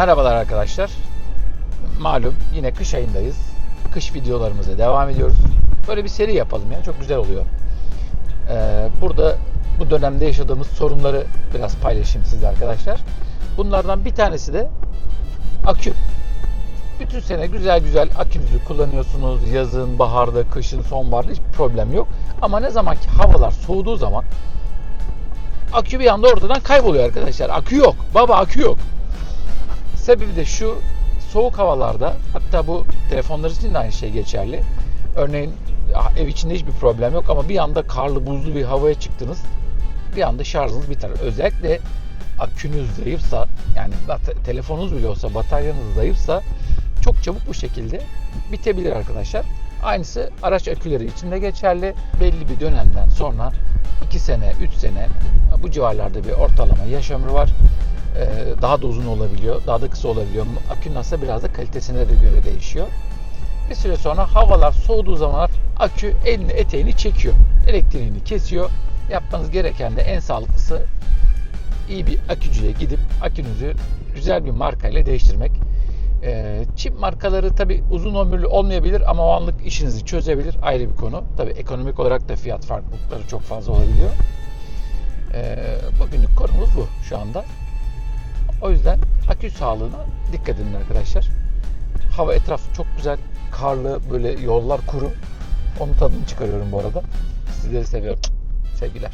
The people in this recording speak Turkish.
Merhabalar arkadaşlar. Malum yine kış ayındayız. Kış videolarımıza devam ediyoruz. Böyle bir seri yapalım ya. Çok güzel oluyor. Ee, burada bu dönemde yaşadığımız sorunları biraz paylaşayım sizle arkadaşlar. Bunlardan bir tanesi de akü. Bütün sene güzel güzel akünüzü kullanıyorsunuz. Yazın, baharda, kışın, sonbaharda hiçbir problem yok. Ama ne zaman ki havalar soğuduğu zaman akü bir anda ortadan kayboluyor arkadaşlar. Akü yok. Baba akü yok. Sebebi de şu soğuk havalarda hatta bu telefonlar için de aynı şey geçerli. Örneğin ah, ev içinde hiçbir problem yok ama bir anda karlı buzlu bir havaya çıktınız. Bir anda şarjınız biter. Özellikle akünüz zayıfsa yani telefonunuz bile olsa bataryanız zayıfsa çok çabuk bu şekilde bitebilir arkadaşlar. Aynısı araç aküleri için de geçerli. Belli bir dönemden sonra 2 sene, 3 sene bu civarlarda bir ortalama yaş ömrü var. Daha da uzun olabiliyor, daha da kısa olabiliyor. Akünün aslında biraz da kalitesine de göre değişiyor. Bir süre sonra havalar soğuduğu zamanlar akü elini eteğini çekiyor. Elektriğini kesiyor. Yapmanız gereken de en sağlıklısı iyi bir akücüye gidip akünüzü güzel bir markayla değiştirmek. Ee, çip markaları tabi uzun ömürlü olmayabilir ama o anlık işinizi çözebilir ayrı bir konu. Tabi ekonomik olarak da fiyat farklılıkları çok fazla olabiliyor. Ee, bugünlük konumuz bu şu anda. O yüzden akü sağlığına dikkat edin arkadaşlar. Hava etrafı çok güzel. Karlı böyle yollar kuru. Onun tadını çıkarıyorum bu arada. Sizleri seviyorum. Sevgiler.